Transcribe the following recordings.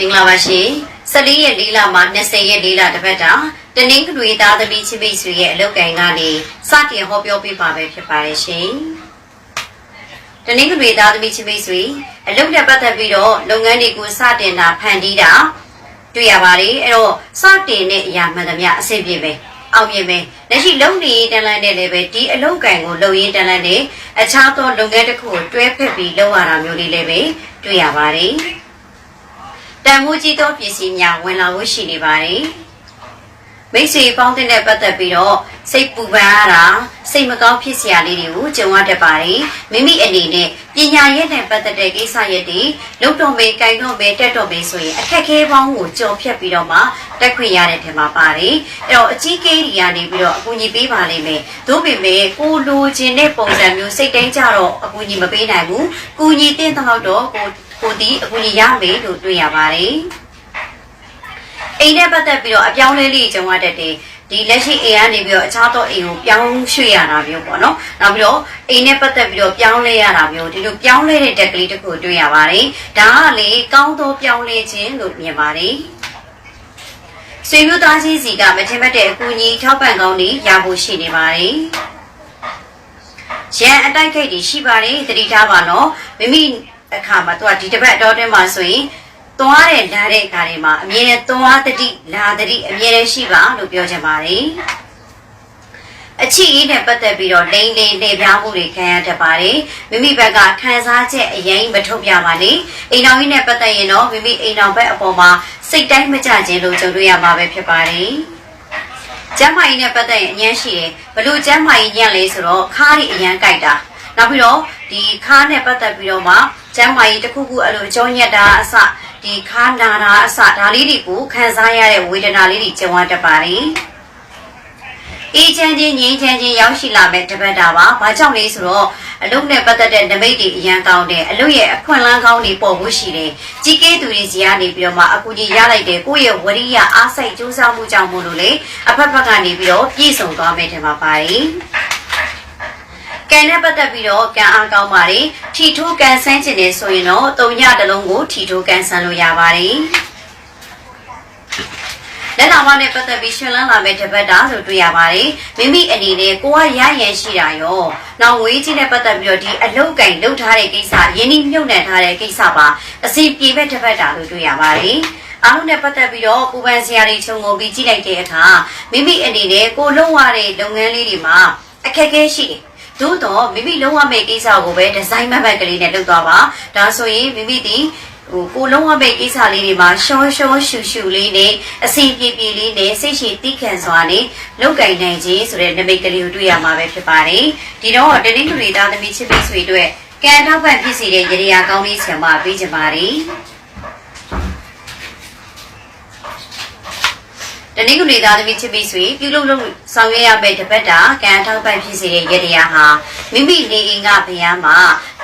မင်္ဂလာပါရှင်14ရက်4လမှ20ရက်4လတစ်ပတ်တာတနင်္ဂနွေသားသမီးချင်းမိတ်ဆွေရဲ့အလုပ်ကိုင်ကနေစတင်ဟောပြောပေးပါပဲဖြစ်ပါတယ်ရှင်တနင်္ဂနွေသားသမီးချင်းမိတ်ဆွေအလုပ်နဲ့ပတ်သက်ပြီးတော့လုပ်ငန်းတွေကိုစတင်တာဖန်တီးတာတွေ့ရပါတယ်အဲ့တော့စတင်တဲ့အရာမှန်သမျှအဆင်ပြေပဲအောင်မြင်ပဲလက်ရှိလုံနေတန်လန်းတဲ့လည်းပဲဒီအလုပ်ကိုင်ကိုလုံရင်းတန်လန်းတဲ့အခြားသောလုပ်ငန်းတစ်ခုကိုတွဲဖက်ပြီးလုပ်ရတာမျိုးလေးလည်းပဲတွေ့ရပါတယ် တန်မိုးကြီးသောပစ္စည်းများဝင်လာဖို့ရှိနေပါတယ်။မိတ်ဆွေပေါင်းတဲ့နဲ့ပတ်သက်ပြီးတော့စိတ်ပူပန်ရတာစိတ်မကောင်းဖြစ်စရာလေးတွေကိုကြုံရတတ်ပါတယ်။မိမိအနေနဲ့ပညာရေးနဲ့ပတ်သက်တဲ့ကိစ္စရပ်တွေလုံတော့မေ၊ကြိုင်တော့မေ၊တက်တော့မေဆိုရင်အခက်အခဲပေါင်းကိုကြော်ဖြတ်ပြီးတော့မှတက်ခွင့်ရတဲ့ထဲမှာပါတယ်။အဲ့တော့အကြီးကိန်းတွေကနေပြီးတော့အကူအညီပေးပါလိမ့်မယ်။သို့ပေမဲ့ကိုလိုချင်တဲ့ပုံစံမျိုးစိတ်တိုင်းကြတော့အကူအညီမပေးနိုင်ဘူး။ကူညီတဲ့တော့တော့ကို ကိုဒီအကူအညီရမယ်လို့တွေ့ရပါတယ်။အိမ်နဲ့ပတ်သက်ပြီးတော့အပြောင်းလဲလေးကြုံရတတ်တယ်ဒီလက်ရှိအိမ်ကနေပြီးတော့အခြားသောအိမ်ကိုပြောင်းရွှေ့ရတာမျိုးပေါ့နော်။နောက်ပြီးတော့အိမ်နဲ့ပတ်သက်ပြီးတော့ပြောင်းလဲရတာမျိုးဒီလိုပြောင်းလဲတဲ့တက်ကလေးတစ်ခုတွေ့ရပါတယ်။ဒါကလေကောင်းသောပြောင်းလဲခြင်းလို့မြင်ပါတယ်။ဆွေမျိုးသားချင်းစီကမထင်မှတ်တဲ့အကူအညီထောက်ပံ့ကောင်းတွေရဖို့ရှိနေပါတယ်။ရန်အတိုက်ခိုက်တွေရှိပါတယ်တတိထားပါနော်မိမိ အခါမှာသူကဒီတစ်ပတ်အတော်တွင်းမှာဆိုရင်သွားတဲ့လာတဲ့အခါတွေမှာအမြဲတမ်းသွားတတိလာတတိအမြဲတမ်းရှိပါလို့ပြောချင်ပါတယ်အချစ်အေးနဲ့ပတ်သက်ပြီးတော့လိန်လိန်နေပြားမှုတွေခံရတတ်ပါတယ်မိမိဘက်ကခံစားချက်အရင်မထုတ်ပြပါနဲ့အိမ်တော်ကြီးနဲ့ပတ်သက်ရင်တော့မိမိအိမ်တော်ဘက်အပေါ်မှာစိတ်တိုင်းမကြခြင်းလို့ကြုံတွေ့ရမှာပဲဖြစ်ပါတယ်ကျမ်းမာရေးနဲ့ပတ်သက်ရင်အញ្ញမ်းရှိတယ်ဘလို့ကျမ်းမာရေးညံ့လဲဆိုတော့ခါးရီအញ្ញမ်းကြိုက်တာနောက်ပြီးတော့ဒီခါးနဲ့ပတ်သက်ပြီးတော့မှ ကျမ်းမာရေးတစ်ခုခုအဲ့လိုအကြောညက်တာအစဒီခါးနာတာအစဒါလေးတွေကိုခံစားရတဲ့ဝေဒနာလေးတွေကြုံရတတ်ပါတယ်အေးချမ်းချင်းငြိမ်းချမ်းချင်းရောက်ရှိလာမဲ့တပတ်တာပါ။ဘာကြောင့်လဲဆိုတော့အလုပ်နဲ့ပတ်သက်တဲ့နမိတ်တွေအရန်ကောင်းတယ်။အလုပ်ရဲ့အခွင့်အလမ်းကောင်းတွေပေါ်ဖို့ရှိတယ်။ကြီးကဲသူတွေစီကနေပြီးတော့မှအကူကြီးရလိုက်တယ်။ကိုယ့်ရဲ့ဝရိယအားစိတ်ကြိုးစားမှုကြောင့်မို့လို့လေအဖက်ဖက်ကနေပြီးတော့ပြည့်စုံသွားမယ်ထင်ပါပါတယ်။ ကံနဲ့ပတ်သက်ပြီးတော့ကံအားကောင်းပါတယ်။ထီထိုးကံဆန်းကျင်နေဆိုရင်တော့တုံညတစ်လုံးကိုထီထိုးကံဆန်းလို့ရပါတယ်။လက်တော်မနဲ့ပတ်သက်ပြီးရှင်လန်းလာမဲ့တပတ်တာဆိုတွေ့ရပါတယ်မိမိအနေနဲ့ကိုကရရန်ရှိတာရောနောက်ဝေးကြီးနဲ့ပတ်သက်ပြီးတော့ဒီအလုတ်ကင်လှုပ်ထားတဲ့ကိစ္စရင်းနှီးမြုပ်နှံထားတဲ့ကိစ္စပါအစီပြေမဲ့တပတ်တာလို့တွေ့ရပါတယ်အားလုံးနဲ့ပတ်သက်ပြီးတော့ပူပန်စရာတွေခြုံငုံပြီးကြည့်လိုက်တဲ့အခါမိမိအနေနဲ့ကိုလုံးဝတဲ့လုပ်ငန်းလေးတွေမှာအခက်အခဲရှိတယ် သို့တော့မိမိလုံးဝမဲ့ကိစ္စကိုပဲဒီဇိုင်းမတ်မတ်ကလေးနဲ့လုပ်သွားပါဒါဆိုရင်မိမိဒီဟိုကိုလုံးဝမဲ့ကိစ္စလေးတွေမှာရှောရှောရှူရှူလေးနဲ့အစီပြေပြေလေးနဲ့စိတ်ရှိတိခံစွာနဲ့လောက်ကင်နိုင်ခြင်းဆိုတဲ့နမိတ်ကလေးကိုတွေ့ရမှာပဲဖြစ်ပါတယ်ဒီတော့တနင်္ဂနွေသားသမီးချစ်မိတ်ဆွေတို့ကံထောက်ပံ့ဖြစ်စေတဲ့ရေရာကောင်းလေးဆံမပေးကြပါရီ တနင်္ဂနွေသားသမီးချစ်မိတ်ဆွေပြုလုပ်လို့ဆောင်ရွက်ရမယ့်တပတ်တာကံထောက်ပံ့ဖြစ်စေတဲ့ရေရာဟာမိမိနေအိမ်ကဘုရားမှာ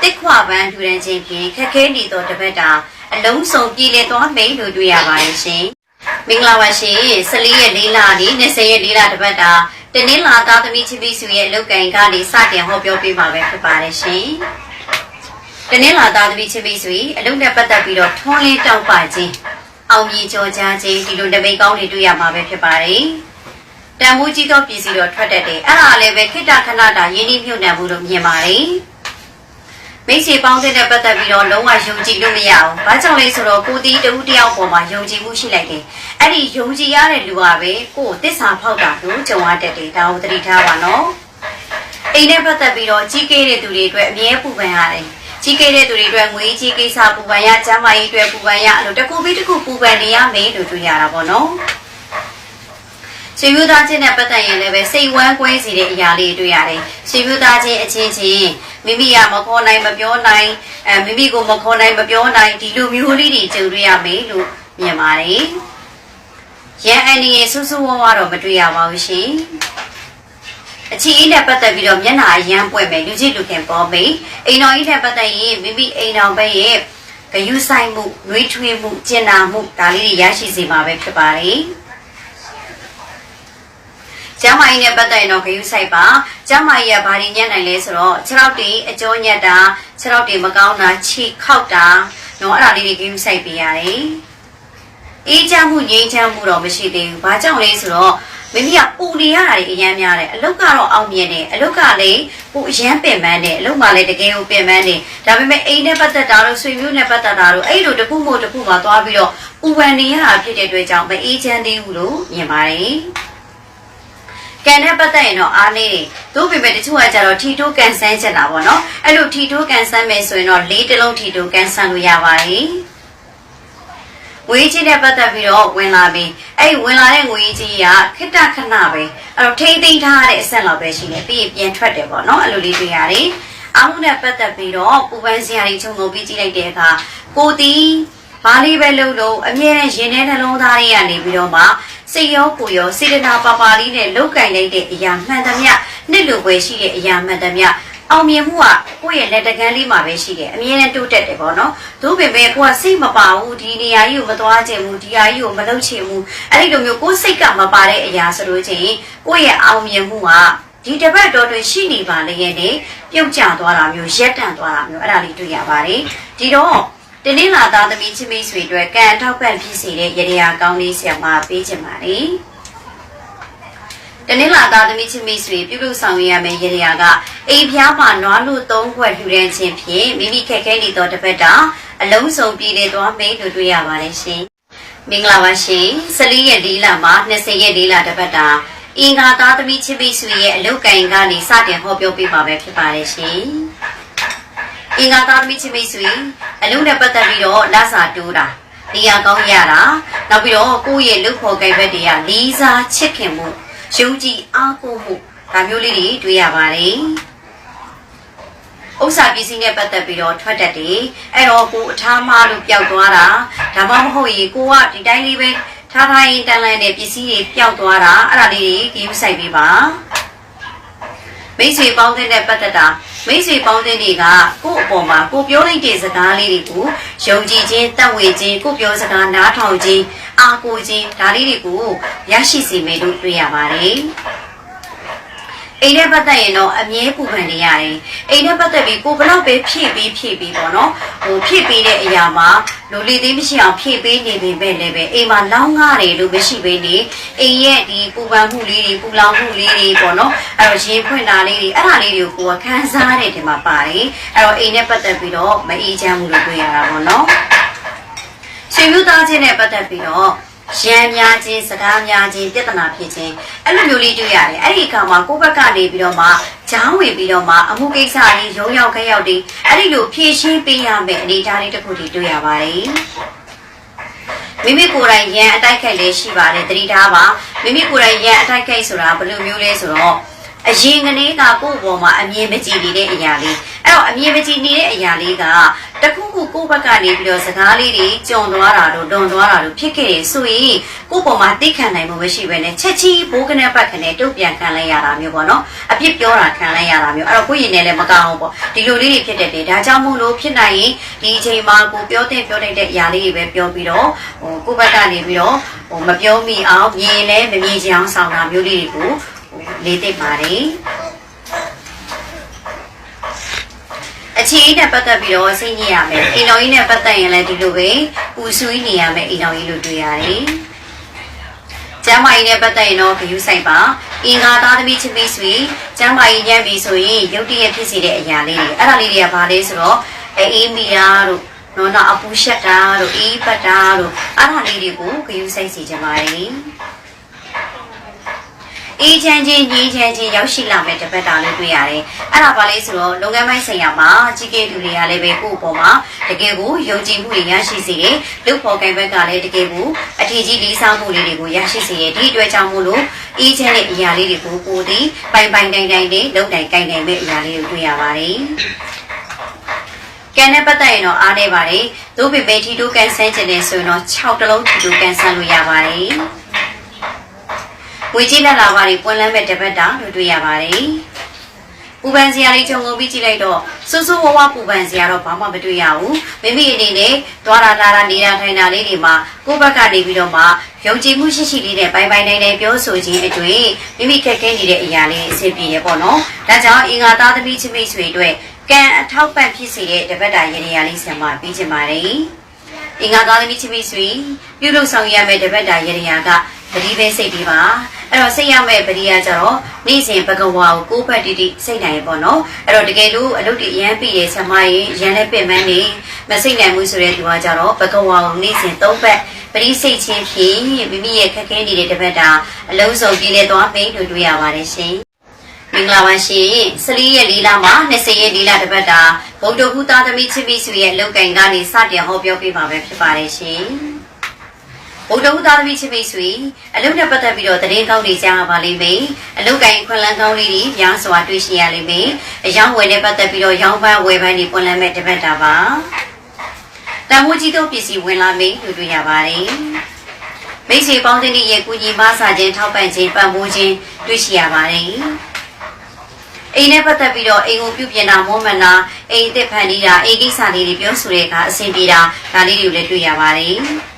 တစ်ခွပန်းထူရန်ခြင်းဖြင့်ခက်ခဲနေသောတပတ်တာအလုံးစုံပြည်လည်သွားမယ်လို့တွေ့ရပါတယ်ရှင်။မင်္ဂလာပါရှင်။14ရက်4လနေ20ရက်4လတပတ်တာတနင်္လာသားသမီးချစ်ပြီးစုရဲ့အလုတ်ကင်ကနေစတင်ဟောပြောပေးပါပဲဖြစ်ပါတယ်ရှင်။တနင်္လာသားသမီးချစ်ပြီးစုအလုတ်နဲ့ပတ်သက်ပြီးတော့ထွန်းလေးတောက်ပါခြင်း အောင်မြင်ကြောကြားခြင်းဒီလိုတမိတ်ကောင်းတွေတွေ့ရမှာပဲဖြစ်ပါတယ်။တန်မိုးကြီးသောပြည်စီတော့ထွက်တတ်တယ်။အဲ့ဒါလည်းပဲခိတ္တခဏတာယင်းနှိမ့်မြုပ်နှံမှုလို့မြင်ပါတယ်။မိတ်ဆွေပေါင်းတဲ့နဲ့ပတ်သက်ပြီးတော့လုံးဝယုံကြည်လို့မရဘူး။ဘာကြောင့်လဲဆိုတော့ကိုတီးတဦးတယောက်ပေါ်မှာယုံကြည်မှုရှိလိုက်တယ်။အဲ့ဒီယုံကြည်ရတဲ့လူကပဲကိုယ်တစ္ဆာဖောက်တာလို့ကြုံရတတ်တယ်။ဒါကိုသတိထားပါနော်။အိမ်နဲ့ပတ်သက်ပြီးတော့ကြီးကေးတဲ့သူတွေအတွက်အမြဲပူပန်ရတယ်။ ကြီးကေးတဲ့သူတွေအတွက်ငွေကြီးကိစ္စပူပန်ရ၊ကျန်းမာရေးအတွက်ပူပန်ရအဲ့လိုတစ်ခုပြီးတစ်ခုပူပန်နေရမယ်လို့တွေ့ရတာပေါ့နော်။ဆွေမျိုးသားချင်းနဲ့ပတ်သက်ရင်လည်းပဲစိတ်ဝမ်းကွဲစေတဲ့အရာလေးတွေ့ရတယ်။ဆွေမျိုးသားချင်းအချင်းချင်းမိမိကမခေါ်နိုင်မပြောနိုင်အဲမိမိကိုမခေါ်နိုင်မပြောနိုင်ဒီလိုမျိုးလေးတွေကြုံတွေ့ရမယ်လို့မြင်ပါတယ်။ရန်အန်ဒီရဲ့ဆူဆူဝါးဝါတော့မတွေ့ရပါဘူးရှင်။ အချီအေးနဲ့ပတ်သက်ပြီးတော့မျက်နှာအရမ်းပွက်မယ်လူကြီးလူခင်ပေါ်မယ်အိမ်တော်ကြီးနဲ့ပတ်သက်ရင်မိမိအိမ်တော်ဘက်ရဲ့ဂယုဆိုင်မှုနှွေးထွေးမှုကျင်နာမှုဒါလေးတွေရရှိစေမှာပဲဖြစ်ပါတယ်။ကျမ်းမာရေးနဲ့ပတ်သက်ရင်တော့ဂရုစိုက်ပါကျမ်းမာရေးကဘာတွေညံ့နိုင်လဲဆိုတော့ခြေထောက်တွေအကျိုးညက်တာခြေထောက်တွေမကောင်းတာခြေခောက်တာတော့အဲ့ဒါလေးတွေဂရုစိုက်ပေးရတယ်အေးချမ်းမှုငြိမ်းချမ်းမှုတော့မရှိသေးဘူးဘာကြောင့်လဲဆိုတော့ မိမိကပူနေရတာတွေအများများတယ်အလုတ်ကတော့အောင်မြင်တယ်အလုတ်ကလည်းပူအရန်ပင်ပန်းတယ်အလုတ်မှလည်းတကယ်ကိုပင်ပန်းတယ်ဒါပေမဲ့အိမ်နဲ့ပတ်သက်တာတို့ဆွေမျိုးနဲ့ပတ်သက်တာတို့အဲ့လိုတစ်ခုမို့တစ်ခုမှသွားပြီးတော့ပူပန်နေရတာဖြစ်တဲ့အတွက်ကြောင့်မအေးချမ်းသေးဘူးလို့မြင်ပါတယ်ကံနဲ့ပတ်သက်ရင်တော့အားနေတယ်သို့ပေမဲ့တချို့ကကြတော့ထီတိုးကန်ဆန်းချင်တာပေါ့နော်အဲ့လိုထီတိုးကန်ဆန်းမယ်ဆိုရင်တော့လေးတစ်လုံးထီတိုးကန်ဆန်းလို့ရပါတယ် ငွေကြီးနဲ့ပတ်သက်ပြီးတော့ဝင်လာပြီးအဲ့ဒီဝင်လာတဲ့ငွေကြီးကခစ်တခဏပဲအဲ့တော့ထိမ့်သိမ့်ထားတဲ့အဆက်လောက်ပဲရှိနေပြီးရင်ပြန်ထွက်တယ်ပေါ့နော်အဲ့လိုလေးတွေ့ရတယ်အမှုနဲ့ပတ်သက်ပြီးတော့ပူပန်းစရာတွေခြုံငုံပြီးကြည့်လိုက်တဲ့အခါကိုတီဘာလေးပဲလုပ်လို့အမြဲတမ်းရင်ထဲနှလုံးသားတွေကနေပြီးတော့မှစိတ်ရောကိုယ်ရောစေတနာပါပါလေးနဲ့လောက်ကင်လိုက်တဲ့အရာမှန်သမျှနှစ်လိုပဲရှိတဲ့အရာမှန်သမျှ အောင်မြင်မှုကကိုယ့်ရဲ့လက်တကမ်းလေးမှာပဲရှိတယ်အမြဲတမ်းတိုးတက်တယ်ပေါ့နော်သို့ပေမဲ့ကိုကစိတ်မပါဘူးဒီနေရာကြီးကိုမသွားချင်ဘူးဒီဟာကြီးကိုမလုပ်ချင်ဘူးအဲ့ဒီလိုမျိုးကိုယ်စိတ်ကမပါတဲ့အရာဆိုလို့ချင်းကိုယ့်ရဲ့အောင်မြင်မှုကဒီတစ်ပတ်တော်တွင်ရှိနေပါလေရဲ့နဲ့ပြုတ်ကျသွားတာမျိုးရက်တန့်သွားတာမျိုးအဲ့ဒါလေးတွေ့ရပါတယ်ဒီတော့တနင်္လာသားသမီးချင်းမိတ်ဆွေတို့ကံအထောက်ပံ့ဖြစ်စေတဲ့ရတရားကောင်းလေးဆရာမပေးချင်ပါတယ် တနင်္လာသားသမီးချင်းမိတ်ဆွေပြုလုပ်ဆောင်ရမယ့်ရတရားကအိမ်ဖျားမှာနွားလို့သုံးခွက်လှူဒန်းခြင်းဖြင့်မိမိခက်ခဲနေသောတစ်ပတ်တာအလုံးစုံပြည်လေသွားမယ်လို့တွေ့ရပါတယ်ရှင်မင်္ဂလာပါရှင်14ရက်ဒီလမှာ20ရက်ဒီလတစ်ပတ်တာအင်္ဂါသားသမီးချင်းမိတ်ဆွေရဲ့အလုတ်ကင်ကနေစတင်ဟောပြောပေးပါပဲဖြစ်ပါတယ်ရှင်အင်္ဂါသားသမီးချင်းမိတ်ဆွေအလုံးနဲ့ပတ်သက်ပြီးတော့လစာတိုးတာနေရာကောင်းရတာနောက်ပြီးတော့ကိုယ့်ရဲ့လုတ်ဖို့ကိဘက်တွေကလေးစားချစ်ခင်မှု ယုံကြည်အားကိုးမှုဒါမျိုးလေးတွေတွေ့ရပါတယ်ဥစ္စာပစ္စည်းနဲ့ပတ်သက်ပြီးတော့ထွက်တတ်တယ်အဲ့တော့ကိုအထားမလို့ပျောက်သွားတာဒါမှမဟုတ်ရေကိုကဒီတိုင်းလေးပဲထားထားရင်တန်လန်တဲ့ပစ္စည်းတွေပျောက်သွားတာအဲ့ဒါလေးတွေဂိမ်းဆိုင်ပေးပါ မိတ်ဆွေပေါင်းတဲ့နဲ့ပတ်သက်တာမိတ်ဆွေပေါင်းတဲ့တွေကကို့အပေါ်မှာကိုပြောလိုက်တဲ့စကားလေးတွေကိုယုံကြည်ခြင်းတတ်ဝေခြင်းကိုပြောစကားနားထောင်ခြင်းအားကိုးခြင်းဒါလေးတွေကိုရရှိစေမယ်လို့တွေ့ရပါတယ် အိမ်နဲ့ပတ်သက်ရင်တော့အမြဲပူပန်နေရတယ်အိမ်နဲ့ပတ်သက်ပြီးကိုဘလောက်ပဲဖြည့်ပြီးဖြည့်ပြီးပေါ့နော်ဟိုဖြည့်ပေးတဲ့အရာမှာလူလီသေးမရှိအောင်ဖြည့်ပေးနေပေမဲ့လည်းပဲအိမ်မှာလောင်းကားတယ်လို့မရှိဘဲနေအိမ်ရဲ့ဒီပူပန်မှုလေးတွေပူလောင်မှုလေးတွေပေါ့နော်အဲ့တော့ရင်ဖွင့်တာလေးတွေအဲ့ဒါလေးတွေကိုကိုယ်ကခန်းစားတဲ့ဒီမှာပါတယ်အဲ့တော့အိမ်နဲ့ပတ်သက်ပြီးတော့မအေးချမ်းမှုလို့တွေ့ရတာပေါ့နော်ဆွေမျိုးသားချင်းနဲ့ပတ်သက်ပြီးတော့ ရံများခြင်းစကားများခြင်းပြဿနာဖြစ်ခြင်းအဲ့လိုမျိုးလေးတွေ့ရတယ်အဲ့ဒီအခါမှာကိုယ့်ဘက်ကနေပြီးတော့မှဂျောင်းဝင်ပြီးတော့မှအမှုကိစ္စလေးရုံရောက်ခရောက်တွေအဲ့ဒီလိုဖြည့်ရှင်းပေးရမယ့်အနေအထားလေးတစ်ခုတည်းတွေ့ရပါတယ်မိမိကိုယ်တိုင်ရန်အတိုက်ခိုက်လေးရှိပါတယ်တတိထားပါမိမိကိုယ်တိုင်ရန်အတိုက်ခိုက်ဆိုတာဘယ်လိုမျိုးလဲဆိုတော့အရင်ကလေးကကိုယ့်ဘောမှာအမြင်မကြည့်နေတဲ့အရာလေး အဲ့တော့အမြင်မကြည့်နေတဲ့အရာလေးကတခုခုကိုယ့်ဘက်ကနေပြီးတော့စကားလေးတွေကြုံသွားတာတို့တွန်သွားတာတို့ဖြစ်ခဲ့တယ်ဆိုရင်ကိုယ့်ဘောမှာသိခံနိုင်မှုမရှိဘဲနဲ့ချက်ချီဘိုးကနေပတ်ကနေတုတ်ပြန်ခံလိုက်ရတာမျိုးပေါ့နော်အပြစ်ပြောတာခံလိုက်ရတာမျိုးအဲ့တော့ကိုယ့်ရင်ထဲလည်းမကောင်းဘူးပေါ့ဒီလိုလေးတွေဖြစ်တတ်တယ်ဒါကြောင့်မို့လို့ဖြစ်နိုင်ရင်ဒီအချိန်မှာကိုပြောတဲ့ပြောတဲ့အရာလေးတွေပဲပြောပြီးတော့ဟိုကိုယ့်ဘက်ကနေပြီးတော့ဟိုမပြောမိအောင်မြင်လဲမမြင်ချင်အောင်ဆောင်တာမျိုးလေးတွေကိုလေးသိပါတယ် အခြေအနေနဲ့ပတ်သက်ပြီးတော့စိတ်ညစ်ရမယ်အိမ်တော်ကြီးနဲ့ပတ်သက်ရင်လည်းဒီလိုပဲပူဆွေးနေရမယ်အိမ်တော်ကြီးလို့တွေ့ရတယ်ကျမ်းမာရေးနဲ့ပတ်သက်ရင်တော့ဂရုစိုက်ပါအင်္ဂါသားသမီးချင်းမိတ်ဆွေကျမ်းမာရေးညံ့ပြီဆိုရင်ရုတ်တရက်ဖြစ်စေတဲ့အရာလေးတွေအဲ့ဒါလေးတွေကဘာလဲဆိုတော့အေးမီယာတို့နော်တော့အပူရှက်တာတို့အေးပတ်တာတို့အဲ့ဒါလေးတွေကိုဂရုစိုက်စီကြပါတယ် အေးချမ်းချင်းညီးချမ်းချင်းရောက်ရှိလာမဲ့တပတ်တာလေးတွေ့ရတယ်။အဲ့ဒါပါလေဆိုတော့လုပ်ငန်းပိုင်းဆိုင်ရာမှာကြီးကဲသူတွေကလည်းပဲကိုယ့်အပေါ်မှာတကယ်ကိုယုံကြည်မှုတွေရရှိစေတယ်။လူဖို့ကိုင်ဘက်ကလည်းတကယ်ကိုအထည်ကြီးလေးစားမှုလေးတွေကိုရရှိစေတယ်။ဒီအတွက်ကြောင့်မို့လို့အေးချမ်းတဲ့အရာလေးတွေကိုကိုယ်ဒီပိုင်ပိုင်တိုင်တိုင်လေးလုံတိုင်ကိုင်တိုင်မဲ့အရာလေးကိုတွေ့ရပါတယ်။ကန်နဲ့ပတ်သက်ရင်တော့အားနေပါတယ်။သို့ပေမဲ့ထီတိုးကန်ဆန်းကျင်နေဆိုရင်တော့6တလုံးထီတိုးကန်ဆန်းလို့ရပါတယ်။ ဝေကြီးလက်လာပါတွေပွင့်လန်းမဲ့တပတ်တာလို့တွေ့ရပါတယ်။ပူပန်စရာလေးခြုံငုံပြီးကြည့်လိုက်တော့စိုးစိုးဝါးဝါပူပန်စရာတော့ဘာမှမတွေ့ရဘူး။မိမိအနေနဲ့သွားတာလာတာနေတာထိုင်တာလေးတွေမှာကိုယ့်ဘက်ကနေပြီးတော့မှယုံကြည်မှုရှိရှိလေးနဲ့ပိုင်ပိုင်နိုင်နိုင်ပြောဆိုခြင်းအတွေ့မိမိခက်ခဲနေတဲ့အရာလေးအဆင်ပြေရပေါ့နော်။ဒါကြောင့်အင်္ဂါသားသမီးချင်းမိတ်ဆွေတို့ကံအထောက်ပံ့ဖြစ်စေတဲ့တပတ်တာရည်ရည်လေးဆံမပြီးချင်ပါတယ်။အင်္ဂါသားသမီးချစ်မိတ်ဆွေပြုလုပ်ဆောင်ရမယ့်တပတ်တာရရကပတိပဲစိတ်ပြီးပါ အဲ့တော့စိတ်ရမယ့်ပတိရကြတော့နေ့စဉ်ဘဂဝါကိုကိုးဖက်တိတိစိတ်နိုင်ပေါ့နော်အဲ့တော့တကယ်လို့အလုပ်တွေအရန်ပြည့်ရဲ့ဆမရင်ရန်လည်းပင်မနေမစိတ်နိုင်မှုဆိုတဲ့သူကကြတော့ဘဂဝါကိုနေ့စဉ်သုံးပတ်ပရိစိတ်ချင်းဖြင့်မိမိရဲ့ခက်ခဲနေတဲ့တပတ်တာအလုံးစုံပြည်လဲသွားပြီးတွေ့တွေ့ရပါတယ်ရှင်မင်္ဂလာပါရှင်စလီရဲ့လီလာမှာ20ရက်လီလာတပတ်တာဗုဒ္ဓဟူသားသမီးချစ်ပြီးစုရဲ့အလုတ်ကင်ကနေစတင်ဟောပြောပေးပါပဲဖြစ်ပါတယ်ရှင် ဗုဒ္ဓဟူသားသမီးချစ်ပြီးစုအလုတ်နဲ့ပတ်သက်ပြီးတော့တရင်ကောင်းနေကြပါလိမ့်မယ်အလုတ်ကင်ခွန်လန်းကောင်းလေးတွေများစွာတွေ့ရှိရလိမ့်မယ်အယောင်းဝယ်နဲ့ပတ်သက်ပြီးတော့ရောင်းပန်းဝယ်ပန်းတွေပွင့်လန်းမဲ့တပတ်တာပါတန်ဖိုးကြီးသောပစ္စည်းဝင်လာမိတွေ့တွေ့ရပါတယ်။မိတ်ဆွေပေါင်းသင်းရဲ့ကုညီမဆာခြင်းထောက်ပံ့ခြင်းပံ့ပိုးခြင်းတွေ့ရှိရပါတယ်။အိမ်နဲ့ပတ်သက်ပြီးတော့အိမ်ကိုပြုပြင်တာမောမနာအိမ်အစ်ဖန်နေတာအိမ်ကိစ္စလေးတွေပြောဆိုတဲ့အခါအဆင်ပြေတာဒါလေးတွေကိုလည်းတွေ့ရပါတယ်။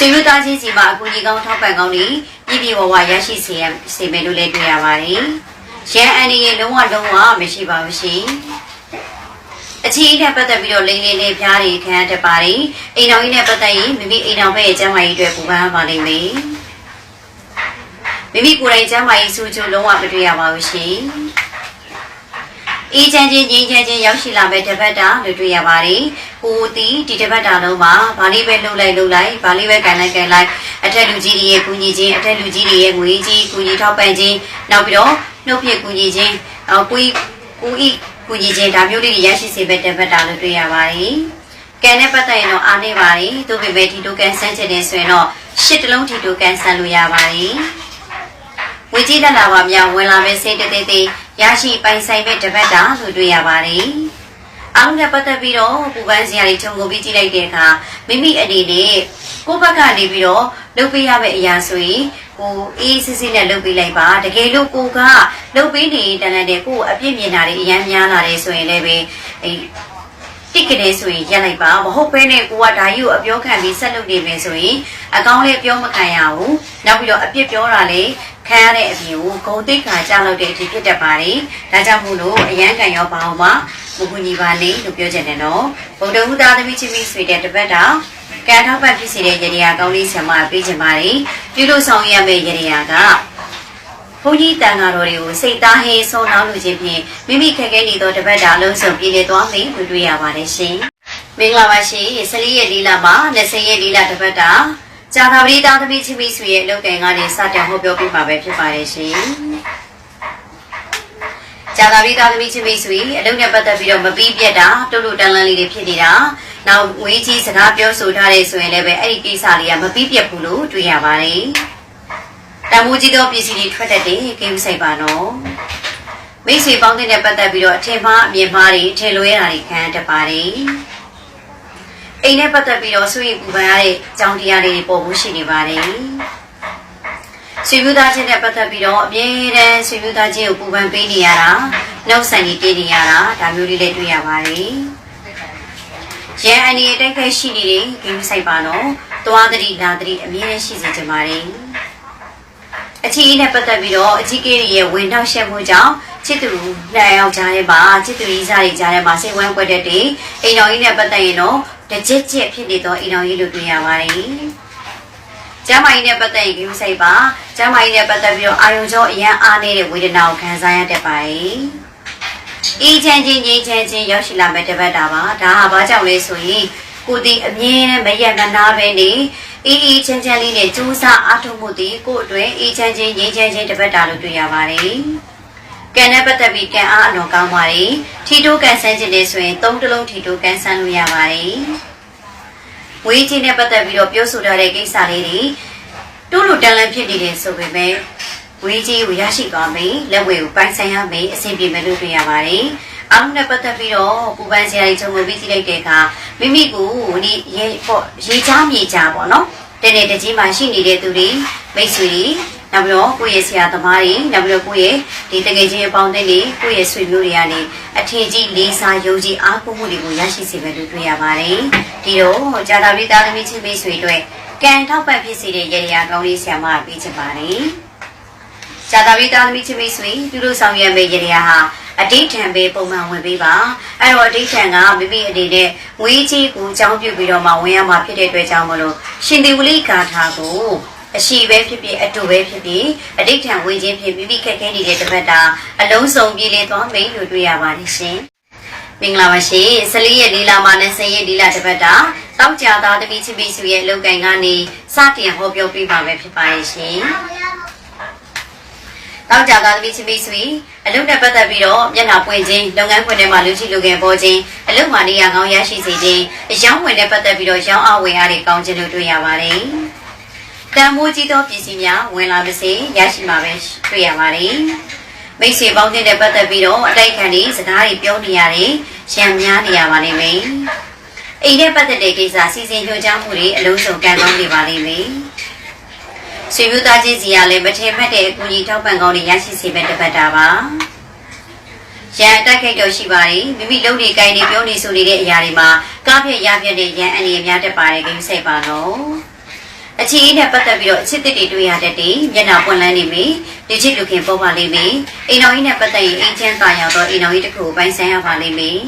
ဆွေမျိုးသားချင်းစီမှာအကူကြီးကောင်းထောက်ပံ့ကောင်းတွေပြည်ပြည်ဝဝရရှိစေရစေမယ်လို့လည်းတွေ့ရပါတယ်။ရန်အန်ဒီရဲ့လုံးဝလုံးဝမရှိပါဘူးရှင်။အချီးနဲ့ပတ်သက်ပြီးတော့လိမ့်လေးလေးဖျားတွေခံရတတ်ပါတယ်။အိမ်တော်ကြီးနဲ့ပတ်သက်ရင်မိမိအိမ်တော်ဘက်ရဲ့ကျန်းမာရေးအတွက်ပူပန်ပါလိမ့်မယ်။မိမိကိုယ်တိုင်ကျန်းမာရေးဆူချူလုံးဝမတွေ့ရပါဘူးရှင်။ အေးချမ်းချင်းငြိမ်းချမ်းချင်းရောက်ရှိလာမဲ့တပတ်တာလို့တွေ့ရပါတယ်။ကိုတီဒီတပတ်တာလုံးမှာဗာလေးပဲလှုပ်လိုက်လှုပ်လိုက်ဗာလေးပဲကန်လိုက်ကန်လိုက်အထက်လူကြီးတွေရဲ့ကူညီခြင်းအထက်လူကြီးတွေရဲ့ငွေကြီးကူညီထောက်ပံ့ခြင်းနောက်ပြီးတော့နှုတ်ဖြစ်ကူညီခြင်းအော်ကိုကြီးကိုဤကူညီခြင်းဒါမျိုးလေးတွေရရှိစေမဲ့တပတ်တာလို့တွေ့ရပါတယ်။ကန်နဲ့ပတ်သက်ရင်တော့အားနေပါတယ်။သူပေမဲ့ဒီတိုကန်ဆန်းချင်တယ်ဆိုရင်တော့ရှစ်တလုံးဒီတိုကန်ဆန်းလို့ရပါတယ်။ဝေကြီးတက်လာပါများဝင်လာမဲ့စိတ်တသေးသေး ရရှိပိုင်ဆိုင်မဲ့တပတ်တာလို့တွေ့ရပါတယ်။အားလုံးနဲ့ပတ်သက်ပြီးတော့ပူပန်းစရာတွေခြုံငုံပြီးကြည့်လိုက်တဲ့အခါမိမိအနေနဲ့ကိုယ့်ဘက်ကနေပြီးတော့လုပ်ပေးရမယ့်အရာဆိုရင်ကိုအေးစစ်စစ်နဲ့လုပ်ပေးလိုက်ပါတကယ်လို့ကိုကလုပ်ပေးနေတန်တန်တဲ့ကိုအပြစ်မြင်တာတွေအများများလာတယ်ဆိုရင်လည်းပဲအဲတိတ်ကလေးဆိုရင်ရက်လိုက်ပါမဟုတ်ဘဲနဲ့ကိုကဒါကြီးကိုအပြောခံပြီးဆက်လုပ်နေမယ်ဆိုရင်အကောင်းလေးပြောမခံရဘူးနောက်ပြီးတော့အပြစ်ပြောတာလေ ခံရတဲ့အပြင်ကိုဂုံတိတ်ခါကြောက်လို့တဲ့အထိဖြစ်တတ်ပါတယ်ဒါကြောင့်မို့လို့အရန်ကန်ရောပါအောင်ပါမကူညီပါလေလို့ပြောချင်တယ်နော်ဗုဒ္ဓဟူသားသမီးချင်းမိဆွေတဲ့တပတ်တာကံထောက်ပံ့ဖြစ်စေတဲ့ယရိယာကောင်းလေးဆံမပေးချင်ပါတယ်ပြုလို့ဆောင်ရမယ့်ယရိယာကဘုန်းကြီးတန်ဃာတော်တွေကိုစိတ်သားဟင်းဆုံးနှောင်းလူချင်းဖြင့်မိမိခက်ခဲနေသောတပတ်တာအလုံးစုံပြည့်နေသွားမယ်တွေ့တွေ့ရပါတယ်ရှင်။မင်္ဂလာပါရှင်။ဆလီရဲ့လီလာမှာ20ရဲ့လီလာတပတ်တာ ဇာတာပတိသားသမီးချင်းမိဆွေရဲ့အလုပ်ကံကနေစတင်ဟောပြောပြပါပဲဖြစ်ပါတယ်ရှင်။ဇာတာပတိသားသမီးချင်းမိဆွေအလုပ်နဲ့ပတ်သက်ပြီးတော့မပြီးပြတ်တာတုတ်တုတ်တန်းလန်းလေးတွေဖြစ်နေတာနောက်ဝေးကြီးစကားပြောဆိုထားတဲ့ဆိုရင်လည်းပဲအဲ့ဒီကိစ္စလေးကမပြီးပြတ်ဘူးလို့တွေ့ရပါတယ်။တမိုးကြီးသောပစ္စည်းတွေထွက်တတ်တယ်ဂိမ်းဆိုင်ပါနော်မိတ်ဆွေပေါင်းတဲ့ပတ်သက်ပြီးတော့အထင်မှားအမြင်မှားတွေထင်လွဲတာတွေခံရတတ်ပါတယ် အိမ်နဲ့ပတ်သက်ပြီးတော့ဆွေပူပန်ရတဲ့အကြောင်းတရားတွေပေါ်ဖို့ရှိနေပါတယ်ဆွေမျိုးသားချင်းနဲ့ပတ်သက်ပြီးတော့အမြဲတမ်းဆွေမျိုးသားချင်းကိုပူပန်ပေးနေရတာနှုတ်ဆိုင်ကြီးပေးနေရတာဒါမျိုးလေးလည်းတွေ့ရပါတယ်ရန်အန်ဒီရဲ့တိုက်ခိုက်ရှိနေတဲ့ဂိမ်းဆိုင်ပါနော်သွားတတိလာတတိအမြဲတမ်းရှိစေချင်ပါတယ်အချီးနဲ့ပတ်သက်ပြီးတော့အကြီးကြီးရဲ့ဝင်နှောက်ရှက်မှုကြောင့်ချစ်သူနှစ်ယောက်ကြားထဲမှာချစ်သူကြီးစားတွေကြားထဲမှာစိတ်ဝမ်းကွက်တဲ့တေအိမ်တော်ကြီးနဲ့ပတ်သက်ရင်တော့ တကြက်ကြက်ဖြစ်နေသောအိမ်တော်ကြီးလို့တွေ့ရပါတယ်။ကျမ်းမာရေးနဲ့ပတ်သက်ရင်ကိစ္စစိတ်ပါကျမ်းမာရေးနဲ့ပတ်သက်ပြီးတော့အာယုံကြောအရန်အားနေတဲ့ဝေဒနာကိုခံစားရတတ်ပါတယ်။အေးချမ်းချင်းငြိမ်းချမ်းချင်းရောက်ရှိလာမဲ့တပတ်တာပါဒါဟာဘာကြောင့်လဲဆိုရင်ကိုယ်ဒီအမြဲတမ်းမရက်မနာပဲနေအေးအေးချမ်းချမ်းလေးနဲ့ကြိုးစားအားထုတ်မှုသည်ကိုယ့်အတွက်အေးချမ်းချင်းငြိမ်းချမ်းချင်းတစ်ပတ်တာလို့တွေ့ရပါတယ်။ ကံနဲ့ပတ်သက်ပြီးကံအားအလွန်ကောင်းပါတယ်။ထီတိုးကန်ဆန်းခြင်းတွေဆိုရင်သုံးတလုံးထီတိုးကန်ဆန်းလို့ရပါတယ်။ဝေးချင်းနဲ့ပတ်သက်ပြီးတော့ပြောဆိုထားတဲ့ကိစ္စလေးတွေတိုးလို့တန်လန့်ဖြစ်နေတယ်ဆိုပေမဲ့ဝေးကြီးကိုရရှိသွားမယ်လက်ဝဲကိုပိုင်ဆိုင်ရမယ်အဆင်ပြေမယ်လို့တွေ့ရပါတယ်။အားလုံးနဲ့ပတ်သက်ပြီးတော့ပူပန်စရာတွေခြုံငုံပြီးကြည့်လိုက်တဲ့အခါမိမိကိုဒီရေပေါ့ရေချားမြေချားပေါ့နော်တနေ့တကြီးမှာရှိနေတဲ့သူတွေမိတ်ဆွေတွေ နောက်ပြီးတော့ကိုယ့်ရဲ့ဆရာသမားတွေနောက်ပြီးတော့ကိုယ့်ရဲ့ဒီတကယ်ချင်းအပေါင်းအသင်းတွေကိုယ့်ရဲ့ဆွေမျိုးတွေကနေအထင်ကြီးလေးစားယုံကြည်အားကိုးမှုတွေကိုရရှိစေမယ်လို့တွေ့ရပါတယ်ဒီတော့ဂျာတာပြည်သားသမီးချင်းမိတ်ဆွေတို့ကံထောက်ပံ့ဖြစ်စေတဲ့ရေရာကောင်းလေးဆရာမပေးချင်ပါတယ်။ဇာတာဝိသားသမီးချင်းမိတ်ဆွေပြုလို့ဆောင်ရွက်မယ့်ရေရာဟာအဋိဌံပဲပုံမှန်ဝင်ပေးပါအဲ့တော့အဋိဌံကမိမိအနေနဲ့ငွေကြီးကိုအကြောင်းပြုပြီးတော့မှဝင်ရမှာဖြစ်တဲ့အတွက်ကြောင့်မလို့ရှင်သေဝလိဂါထာကို အရှိပဲဖြစ်ဖြစ်အတူပဲဖြစ်ဖြစ်အဋိဌံဝင်ခြင်းဖြစ်မိမိခက်ခဲနေတဲ့တပတ်တာအလုံးစုံပြည်လေသွားမိလို့တွေ့ရပါတယ်ရှင်မင်္ဂလာပါရှင်ဆလီရဲ့ဒီလာမှာနဲ့ဆရဲ့ဒီလာတပတ်တာတောက်ကြသားတပီချီပီစုရဲ့အလုပ်ကိုင်ကနေစတင်ဟောပြောပြပါမယ်ဖြစ်ပါရဲ့ရှင်တောက်ကြသားသမီးချင်းမိတ်ဆွေအလုပ်နဲ့ပတ်သက်ပြီးတော့မျက်နှာပွင့်ခြင်းလုပ်ငန်းခွင်ထဲမှာလူရှိလူငယ်ပေါ်ခြင်းအလုပ်မှာနေရာကောင်းရရှိစေခြင်းအယောင်းဝင်နဲ့ပတ်သက်ပြီးတော့ရောင်းအားဝင်အားတွေကောင်းခြင်းလို့တွေ့ရပါတယ်။ တန်မိုးကြီးသောပစ္စည်းများဝင်လာပါစေရရှိမှာပဲတွေ့ရပါတယ်။မိတ်ဆွေပေါင်းတဲ့နဲ့ပတ်သက်ပြီးတော့အတိုက်ခံတွေစကားတွေပြောနေရတယ်ရံများနေရပါလိမ့်မယ်။အိမ်နဲ့ပတ်သက်တဲ့ကိစ္စစီစဉ်ညွှန်ကြားမှုတွေအလုံးစုံကံကောင်းနေပါလိမ့်မယ်။ဆွေမျိုးသားချင်းစီကလည်းမထင်မှတ်တဲ့အကူအညီထောက်ပံ့ကောင်းတွေရရှိစေမဲ့တပတ်တာပါ။ရန်အတက်ခိတ်တော့ရှိပါလေမိမိလုံနေကိုင်းနေပြောနေဆိုနေတဲ့အရာတွေမှာကားပြက်ရပြက်တဲ့ရန်အနေအများတက်ပါတယ်ကိစ္စပါတော့။ အချီအေးနဲ့ပတ်သက်ပြီးတော့အချစ်တစ်တွေတွေ့ရတတ်တယ်မျက်နှာပွင့်လန်းနေပြီလူချစ်လူခင်ပေါ်ပါလိမ့်မယ်အိမ်တော်ကြီးနဲ့ပတ်သက်ရင်အင်းချမ်းသာရောက်တော့အိမ်တော်ကြီးတစ်ခုကိုပိုင်ဆိုင်ရပါလိမ့်မယ်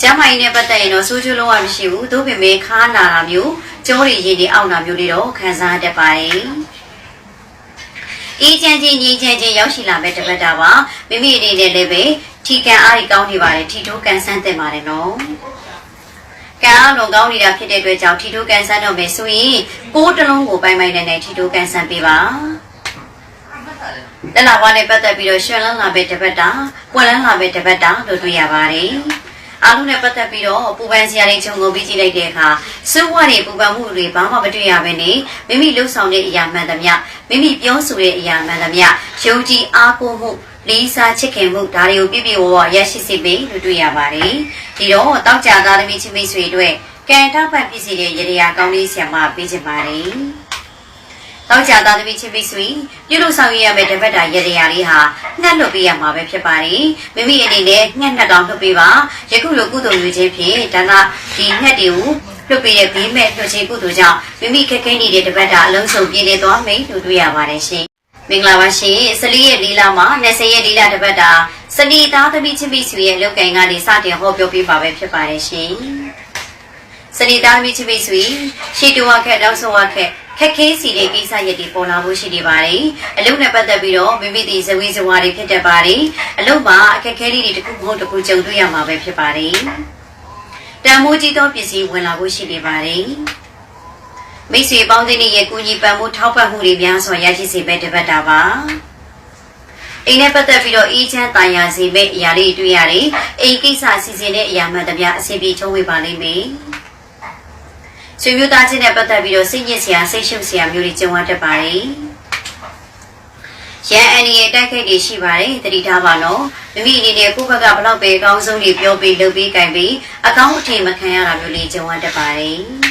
ကျမကြီးနဲ့ပတ်သက်ရင်တော့ဆိုးကျိုးလုံးဝမရှိဘူးသို့ပေမဲ့ခါနာတာမျိုးကျိုးတွေရည်တွေအောက်နာမျိုးတွေတော့ခံစားတတ်ပါတယ်အေးချမ်းချင်းငြိမ်းချမ်းချင်းရောက်ရှိလာမဲ့တပတ်တာပါမိမိအနေနဲ့လည်းပဲထီကန်အားကြီးကောင်းနေပါတယ်ထီထိုးကန်ဆန်းတင်ပါတယ်နော် ကံအားလုံးကောင်းနေတာဖြစ်တဲ့အတွက်ကြောင့်ထီထိုးကန်ဆန်းတော့မယ်ဆိုရင်ကိုးတလုံးကိုပိုင်ပိုင်နိုင်နိုင်ထီထိုးကန်ဆန်းပေးပါတလာဘွားနဲ့ပတ်သက်ပြီးတော့ရွှင်လန်းလာပဲတပတ်တာပွင့်လန်းလာပဲတပတ်တာလို့တွေ့ရပါတယ်အားလုံးနဲ့ပတ်သက်ပြီးတော့ပူပန်စရာတွေခြုံငုံပြီးကြည့်လိုက်တဲ့အခါစိုးဝါတွေပူပန်မှုတွေဘာမှမတွေ့ရဘဲနဲ့မိမိလှုပ်ဆောင်တဲ့အရာမှန်သမျှမိမိပြောဆိုတဲ့အရာမှန်သမျှယုံကြည်အားကိုးမှုလေးစားချစ်ခင်မှုဒါတွေကိုပြည့်ပြည့်ဝဝရရှိစေပြီလို့တွေ့ရပါတယ်ဒီတော့တောက်ကြသားသမီးချင်းမိတ်ဆွေတို့ကံထောက်ပံ့ပြည်စီတဲ့ရေရာကောင်းလေးဆရာမပေးချင်ပါတယ်တောက်ကြသားသမီးချင်းမိတ်ဆွေပြုလို့ဆောင်ရွက်ရမယ့်တပတ်တာရရရာလေးဟာငှက်လွတ်ပေးရမှာပဲဖြစ်ပါတယ်မိမိအနေနဲ့ငှက်နှစ်တောင်လွတ်ပေးပါယခုလိုကုသိုလ်ယူခြင်းဖြင့်ဒါကဒီငှက်တွေကိုလွတ်ပေးတဲ့ဘေးမဲ့လွတ်ခြင်းကုသိုလ်ကြောင့်မိမိခက်ခဲနေတဲ့တပတ်တာအလုံးစုံပြည့်နေသွားမယ်လို့တွေ့ရပါတယ်ရှင် မင်္ဂလာပါရှင်စလီရဲ့လီလာမှာ20ရက်လီလာတပတ်တာစလီသားသမီးချင်းမိတ်ဆွေရဲ့လောက်ကင်ကနေစတင်ဟောပြောပေးပါပဲဖြစ်ပါတယ်ရှင်စနေသားမိချမိတ်ဆွေရှီတူဝါခက်တောက်ဆောဝါခက်ခက်ခဲစီတဲ့ကိစ္စရက်တွေပေါ်လာဖို့ရှိနေပါတယ်အလုပ်နဲ့ပတ်သက်ပြီးတော့မိမိဒီဇဝေဇဝါတွေဖြစ်တတ်ပါတယ်အလုပ်မှာအခက်ခဲလေးတွေတစ်ခုမဟုတ်တစ်ခုကြုံတွေ့ရမှာပဲဖြစ်ပါတယ်တန်မိုးကြီးသောပစ္စည်းဝင်လာဖို့ရှိနေပါတယ် မိတ်ဆွေပေါင်းသင်းရဲ့ကူညီပံ့ပိုးထောက်ပံ့မှုတွေများစွာရရှိစေပဲတပတ်တာပါအိမ်နဲ့ပတ်သက်ပြီးတော့အေးချမ်းတာယာစေမဲ့အရာလေးတွေ့ရတယ်အိမ်ကိစ္စစီစဉ်တဲ့အရာမှန်သမျှအစီအပြေချုံးဝေပါလိမ့်မယ်ဆွေမျိုးသားချင်းနဲ့ပတ်သက်ပြီးတော့စိတ်ညစ်စရာစိတ်ရှုပ်စရာမျိုးတွေကြုံရတတ်ပါတယ်ရန်အန်ဒီရဲ့တိုက်ခိုက်တွေရှိပါတယ်တတိထားပါနော်မိမိအနေနဲ့ကိုယ့်ဘက်ကဘလောက်ပဲအကောင်းဆုံးတွေပြောပြီးလုပ်ပြီးကြိုင်ပြီးအကောင်းအထင်မခံရတာမျိုးလေးကြုံရတတ်ပါတယ်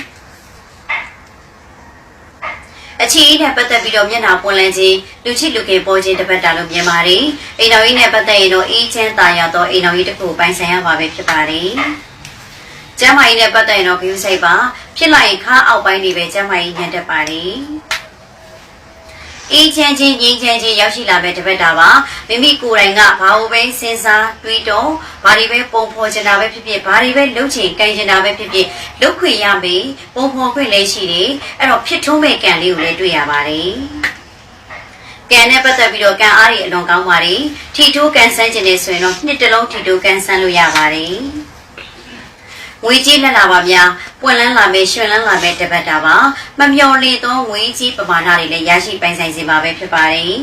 အချီအေးနဲ့ပတ်သက်ပြီးတော့မျက်နှာပွင့်လန်းခြင်းလူချစ်လူခင်ပေါ်ခြင်းတစ်ပတ်တာလို့မြင်ပါတယ်အိမ်တော်ကြီးနဲ့ပတ်သက်ရင်တော့အေးချမ်းသာရသောအိမ်တော်ကြီးတစ်ခုပိုင်ဆိုင်ရပါပဲဖြစ်ပါတယ်ကျမ်းမာရေးနဲ့ပတ်သက်ရင်တော့ဂရုစိုက်ပါဖြစ်လိုက်ရင်ခါအောက်ပိုင်းတွေပဲကျမ်းမာရေးညံ့တတ်ပါလေ အေးချမ်းချင်းငြိမ်းချမ်းချင်းရောက်ရှိလာမဲ့တပတ်တာပါမိမိကိုယ်တိုင်ကဘာလို့ပဲစဉ်းစားတွေးတောဘာတွေပဲပုံဖော်ချင်တာပဲဖြစ်ဖြစ်ဘာတွေပဲလုပ်ချင်ကြင်ချင်တာပဲဖြစ်ဖြစ်လုပ်ခွင့်ရမေးပုံဖော်ခွင့်လည်းရှိတယ်အဲ့တော့ဖြစ်ထုံးမဲ့ကံလေးကိုလည်းတွေ့ရပါတယ်ကံနဲ့ပတ်သက်ပြီးတော့ကံအားတွေအလွန်ကောင်းပါတယ်ထီထိုးကန်ဆန်းခြင်းနဲ့ဆိုရင်တော့နှစ်တလုံးထီထိုးကန်ဆန်းလို့ရပါတယ် ငွေကြီးလက်လာပါများပွင့်လန်းလာမယ်ရှင်လန်းလာမယ်တပတ်တာပါမမျော်လင့်သောငွေကြီးပမာဏတွေလည်းရရှိပိုင်ဆိုင်စေပါပဲဖြစ်ပါတယ်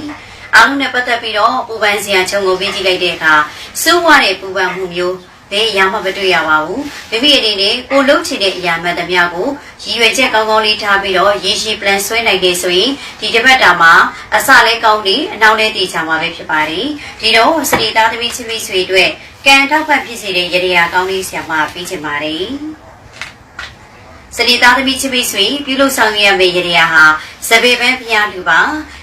အားလုံးနဲ့ပတ်သက်ပြီးတော့ပူပန်စရာခြုံကိုပေးကြည့်လိုက်တဲ့အခါစိုးဝါတဲ့ပူပန်မှုမျိုးဘယ်အရာမှမတွေ့ရပါဘူးမိမိအနေနဲ့ကိုလှုပ်ချင်တဲ့အရာမှန်သမျှကိုရည်ရွယ်ချက်ကောင်းကောင်းလေးထားပြီးတော့ရေရှည် plan ဆွဲနိုင်တယ်ဆိုရင်ဒီတစ်ပတ်တာမှာအစလဲကောင်းပြီးအနောက်လဲတည်ချမှာပဲဖြစ်ပါတယ်ဒီတော့စတီသားသမီးချင်းမိတ်ဆွေအတွက် ကံတောက်ပတ်ဖြစ်စေတဲ့ရတရားကောင်းလေးဆရာမပေးချင်ပါတယ်စနေသားသမီးချစ်မိတ်ဆွေပြုလုပ်ဆောင်ရမယ့်ရတရားဟာစပေပန်းဖျားလူပါ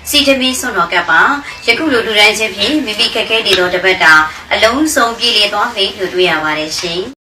စီတမင်းစွန်တော်ကပ်ပါယခုလိုလူတိုင်းချင်းဖြင့်မိမိခက်ခဲနေသောတပတ်တာအလုံးစုံပြည့်လေသွားပြီလို့တွေ့ရပါတယ်ရှင်